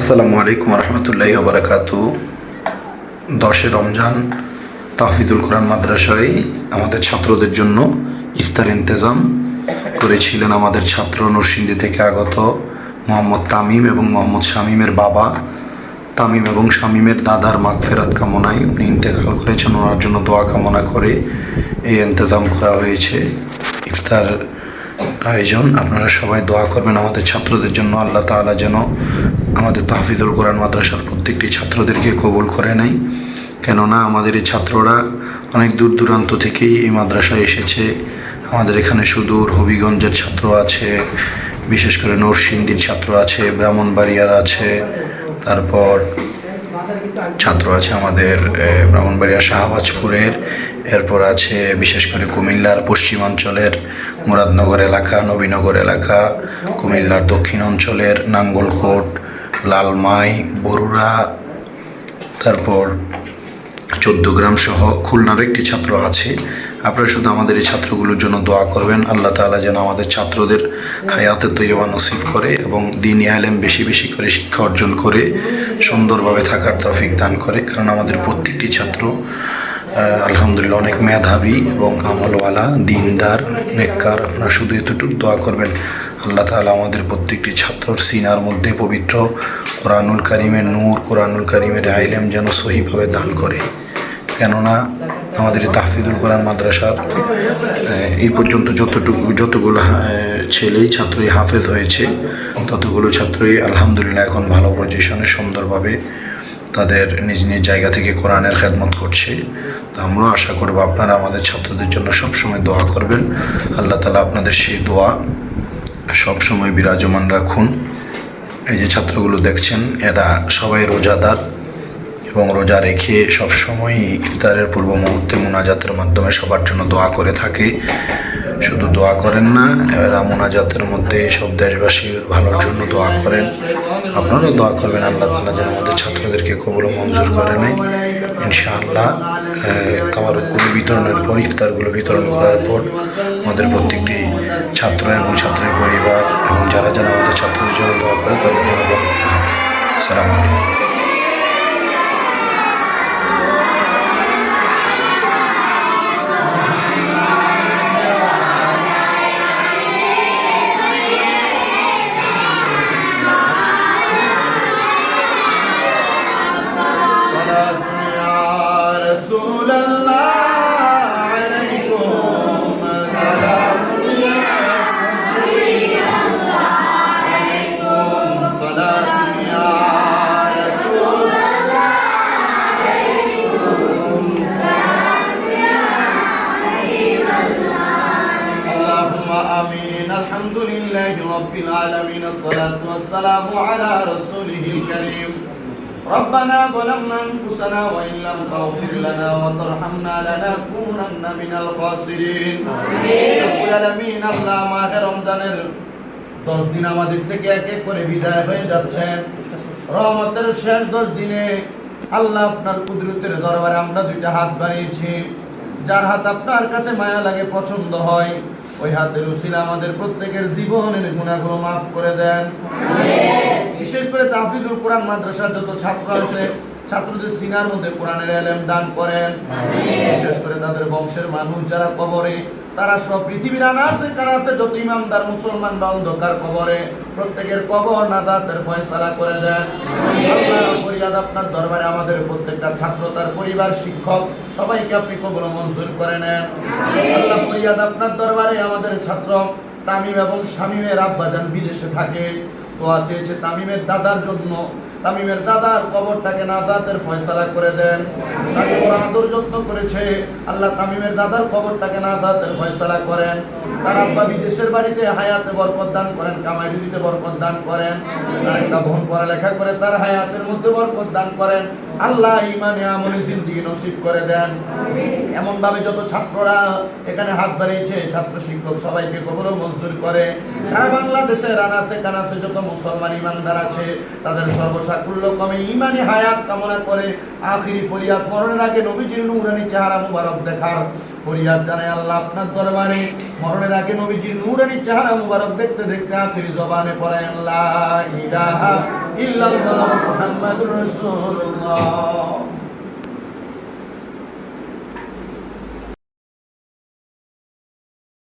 আসসালামু আলাইকুম রহমতুল্লাহ বারাকাতু দশে রমজান তাহফিজুল কোরআন মাদ্রাসায় আমাদের ছাত্রদের জন্য ইফতার ইন্তেজাম করেছিলেন আমাদের ছাত্র নরসিংদী থেকে আগত মোহাম্মদ তামিম এবং মোহাম্মদ শামীমের বাবা। তামিম এবং শামীমের দাদার মাগ ফেরাত কামনায় উনি ইন্তেকাল করেছেন, ওনার জন্য দোয়া কামনা করে এই ইন্তজাম করা হয়েছে। ইফতার আয়োজন, আপনারা সবাই দোয়া করবেন আমাদের ছাত্রদের জন্য। আল্লাহ তাআলা যেন আমাদের তাহফিজুল কোরআন মাদ্রাসার প্রত্যেকটি ছাত্রদেরকে কবুল করে নাই কেননা আমাদের এই ছাত্ররা অনেক দূর দূরান্ত থেকেই এই মাদ্রাসায় এসেছে। আমাদের এখানে সুদূর হবিগঞ্জের ছাত্র আছে, বিশেষ করে নরসিংদীর ছাত্র আছে, ব্রাহ্মণবাড়িয়ার আছে, তারপর ছাত্র আছে আমাদের ব্রাহ্মণবাড়িয়া শাহবাজপুরের, এরপর আছে বিশেষ করে কুমিল্লার পশ্চিমাঞ্চলের, মুরাদনগর এলাকা, নবীনগর এলাকা, কুমিল্লার দক্ষিণ অঞ্চলের নাঙ্গলকোট লালমাই, বরুড়া, তারপর চোদ্দগ্রাম সহ খুলনার একটি ছাত্র আছে। আপনারা শুধু আমাদের এই ছাত্রগুলোর জন্য দোয়া করবেন। আল্লাহ তাআলা যেন আমাদের ছাত্রদের হায়াতে তৈবা নসিব করে এবং দিন আলেম বেশি বেশি করে শিক্ষা অর্জন করে, সুন্দরভাবে থাকার তফিক দান করে। কারণ আমাদের প্রত্যেকটি ছাত্র আলহামদুলিল্লাহ অনেক মেধাবী এবং আমলওয়ালা, দিনদার, নেককার। আপনারা শুধু এতটুকু দোয়া করবেন আল্লাহ তাআলা আমাদের প্রত্যেকটি ছাত্রর সিনার মধ্যে পবিত্র কোরআনুল কারিমের নূর, কোরআনুল কারিমের আইলেম যেন সহিভাবে দান করে। কেননা আমাদের এই তাহফিজুল কোরআন মাদ্রাসার এই পর্যন্ত যতটুকু, যতগুলো ছেলেই ছাত্রই হাফেজ হয়েছে, ততগুলো ছাত্রই আলহামদুলিল্লাহ এখন ভালো পজিশনে সুন্দরভাবে তাদের নিজ নিজ জায়গা থেকে কোরআনের খেদমত করছে। তো আমরাও আশা করব আপনারা আমাদের ছাত্রদের জন্য সবসময় দোয়া করবেন। আল্লাহ তালা আপনাদের সেই দোয়া সবসময় বিরাজমান রাখুন। এই যে ছাত্রগুলো দেখছেন, এরা সবাই রোজাদার এবং রোজা রেখে সব সবসময় ইফতারের পূর্ব মুহূর্তে মোনাজাতের মাধ্যমে সবার জন্য দোয়া করে থাকে। শুধু দোয়া করেন না, এরা মোনাজাতের মধ্যে সব দেশবাসীর ভালোর জন্য দোয়া করেন। আপনারাও দোয়া করবেন, আল্লাহ তালা যেন আমাদের ছাত্রদেরকে কবল মঞ্জুর করে নেয়। ইনশাআল্লাহ তাবারকগুলো বিতরণের পর, ইফতারগুলো বিতরণ করার পর আমাদের প্রত্যেকটি ছাত্র এবং ছাত্রের পরিবার এবং যারা যারা আমাদের ছাত্রদের জন্য দোয়া করে তাদের জন্য দয়া সালাম আলাইকুম। رب العالمين الصلاة والسلام على رسوله الكريم ربنا ظلمنا أنفسنا وإن لم تغفر لنا وترحمنا لنكونن من الخاسرين رب العالمين আল্লাহ মাহে রমজানের দশ দিন আমাদের থেকে এক এক করে বিদায় হয়ে যাচ্ছেন রহমতের শেষ দশ দিনে আল্লাহ আপনার কুদরতের দরবারে আমরা দুইটা হাত বাড়িয়েছি যার হাত আপনার কাছে মায়া লাগে পছন্দ হয় ওই হাতের উসিলা আমাদের প্রত্যেকের জীবনের গুণাগুলো মাফ করে দেন। বিশেষ করে তাহফিজুল কোরআন মাদ্রাসার যত ছাত্র আছে ছাত্রদের সিনার মধ্যে কোরআনের এলেম দান করেন। বিশেষ করে তাদের বংশের মানুষ যারা কবরে তারা সব পৃথিবীর আনাসে কানাসে যত ইমামদার মুসলমান বা অন্ধকার কবরে প্রত্যেকের কবর নাজাতের ফয়সালা করে দেন আপনার দরবারে আমাদের প্রত্যেকটা ছাত্র, তার পরিবার, শিক্ষক, সবাইকে আপনি কবর মঞ্জুর করে নেন। ফরিয়াদ আপনার দরবারে আমাদের ছাত্র তামিম এবং শামীমের আব্বাজান বিদেশে থাকে। তো আছে তামিমের দাদার জন্য তামিমের দাদার কবরটাকে নাজাতের ফয়সালা করে দেন। তাকে বড় আদর যত্ন করেছে। আল্লাহ তামিমের দাদার কবরটাকে নাজাতের ফয়সালা করেন। তার আব্বা বিদেশের বাড়িতে হায়াতে বরকত দান করেন, কামাই দিতে বরকত দান করেন তার একটা বোন পড়ালেখা করে তার হায়াতের মধ্যে বরকত দান করেন। আল্লাহ ইমানে আমলে জিন্দিগি নসিব করে দেন। এমন ভাবে যত ছাত্ররা এখানে হাত বাড়িয়েছে, ছাত্র শিক্ষক সবাইকে কবর ও মঞ্জুর করে। সারা বাংলাদেশের আনাচে কানাচে যত মুসলমান ইমানদার আছে, তাদের সর্বসাকুল্য কমে ইমানি হায়াত কামনা করে আখিরি ফরিয়াদ মরণের আগে নবীজির নূরানি চেহারা মুবারক দেখার ফরিয়াদ জানাই আল্লাহ আপনার দরবারে। মরণের আগে নবীজির নূরানি চেহারা মুবারক দেখতে দেখতে আখিরি জবানে পরে আল্লাহ ইলাহা ইল্লাল্লাহ মুহাম্মাদুর রাসূলুল্লাহ।